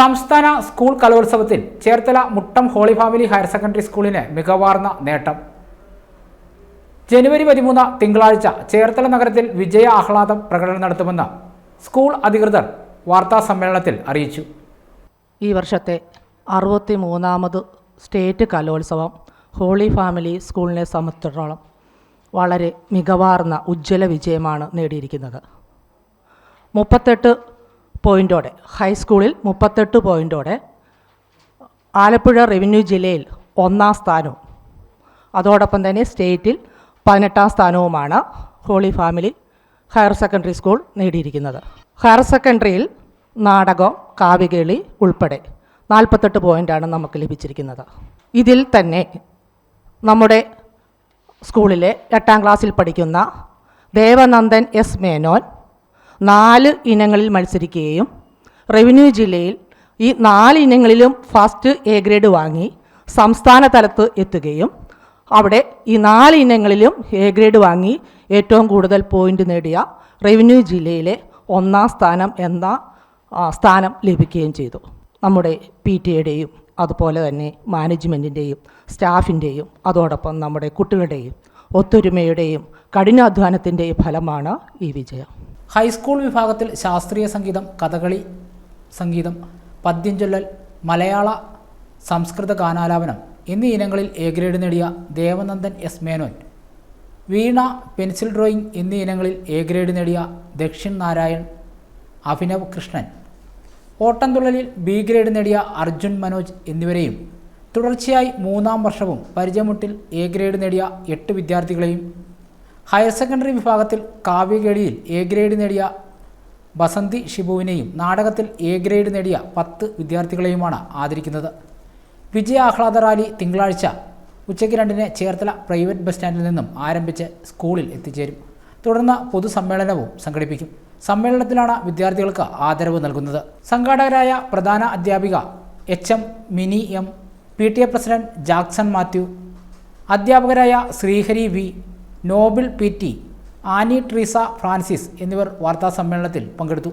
സംസ്ഥാന സ്കൂൾ കലോത്സവത്തിൽ Cherthala Muttom Holy Family Higher Secondary സ്കൂളിന് മികവാർന്ന നേട്ടം. ജനുവരി പതിമൂന്ന് തിങ്കളാഴ്ച ചേർത്തല നഗരത്തിൽ വിജയ ആഹ്ലാദം പ്രകടനം നടത്തുമെന്ന് സ്കൂൾ അധികൃതർ വാർത്താ സമ്മേളനത്തിൽ അറിയിച്ചു. ഈ വർഷത്തെ അറുപത്തി മൂന്നാമത് സ്റ്റേറ്റ് കലോത്സവം ഹോളി ഫാമിലി സ്കൂളിനെ സംബന്ധിച്ചിടത്തോളം വളരെ മികവാർന്ന ഉജ്ജ്വല വിജയമാണ് നേടിയിരിക്കുന്നത്. മുപ്പത്തെട്ട് പോയിന്റോടെ ഹൈസ്കൂളിൽ മുപ്പത്തെട്ട് പോയിന്റോടെ ആലപ്പുഴ റവന്യൂ ജില്ലയിൽ ഒന്നാം സ്ഥാനവും അതോടൊപ്പം തന്നെ സ്റ്റേറ്റിൽ പതിനെട്ടാം സ്ഥാനവുമാണ് Holy Family Higher Secondary School നേടിയിരിക്കുന്നത്. ഹയർ സെക്കൻഡറിയിൽ നാടകം കാവ്യകേളി ഉൾപ്പെടെ നാൽപ്പത്തെട്ട് പോയിന്റാണ് നമുക്ക് ലഭിച്ചിരിക്കുന്നത്. ഇതിൽ തന്നെ നമ്മുടെ സ്കൂളിലെ എട്ടാം ക്ലാസ്സിൽ പഠിക്കുന്ന ദേവനന്ദൻ എസ് മേനോൻ നാല് ഇനങ്ങളിൽ മത്സരിക്കുകയും റവന്യൂ ജില്ലയിൽ ഈ നാല് ഇനങ്ങളിലും ഫസ്റ്റ് എ ഗ്രേഡ് വാങ്ങി സംസ്ഥാന തലത്ത് എത്തുകയും അവിടെ ഈ നാല് ഇനങ്ങളിലും എ ഗ്രേഡ് വാങ്ങി ഏറ്റവും കൂടുതൽ പോയിന്റ് നേടിയ റവന്യൂ ജില്ലയിലെ ഒന്നാം സ്ഥാനം എന്ന സ്ഥാനം ലഭിക്കുകയും ചെയ്തു. നമ്മുടെ പി ടി എയുടെയും അതുപോലെ തന്നെ മാനേജ്മെന്റിന്റെയും സ്റ്റാഫിന്റെയും അതോടൊപ്പം നമ്മുടെ കുട്ടികളുടെയും ഒത്തൊരുമയുടെയും കഠിനാധ്വാനത്തിന്റെയും ഫലമാണ് ഈ വിജയം. ഹൈസ്കൂൾ വിഭാഗത്തിൽ ശാസ്ത്രീയ സംഗീതം കഥകളി സംഗീതം പദ്യം ചൊല്ലൽ മലയാള സംസ്കൃത ഗാനാലാപനം എന്നീ ഇനങ്ങളിൽ എ ഗ്രേഡ് നേടിയ Devanandan S Menon. Veena pencil drawing എന്നീ ഇനങ്ങളിൽ എ ഗ്രേഡ് നേടിയ ദക്ഷിൺ നാരായൺ അഭിനവ് കൃഷ്ണൻ. ഓട്ടംതുള്ളലിൽ ബി ഗ്രേഡ് നേടിയ അർജുൻ മനോജ് എന്നിവരെയും തുടർച്ചയായി മൂന്നാം വർഷവും പരിചയമുട്ടിൽ എ ഗ്രേഡ് നേടിയ എട്ട് വിദ്യാർത്ഥികളെയും ഹയർ സെക്കൻഡറി വിഭാഗത്തിൽ കാവ്യകേളിയിൽ എ ഗ്രേഡ് നേടിയ ബസന്തി ഷിബുവിനെയും നാടകത്തിൽ എ ഗ്രേഡ് നേടിയ പത്ത് വിദ്യാർത്ഥികളെയുമാണ് ആദരിക്കുന്നത്. വിജയ ആഹ്ലാദ റാലി തിങ്കളാഴ്ച ഉച്ചയ്ക്ക് രണ്ടിന് ചേർത്തല പ്രൈവറ്റ് ബസ് സ്റ്റാൻഡിൽ നിന്നും ആരംഭിച്ച് സ്കൂളിൽ എത്തിച്ചേരും. തുടർന്ന് പൊതുസമ്മേളനവും സംഘടിപ്പിക്കും. സമ്മേളനത്തിലാണ് വിദ്യാർത്ഥികൾക്ക് ആദരവ് നൽകുന്നത്. സംഘാടകരായ പ്രധാന അധ്യാപിക H M Mini M P T A president Jackson Mathew അധ്യാപകരായ Srihari V Noble P T Annie Treesa Francis എന്നിവർ വാർത്താ സമ്മേളനത്തിൽ പങ്കെടുത്തു.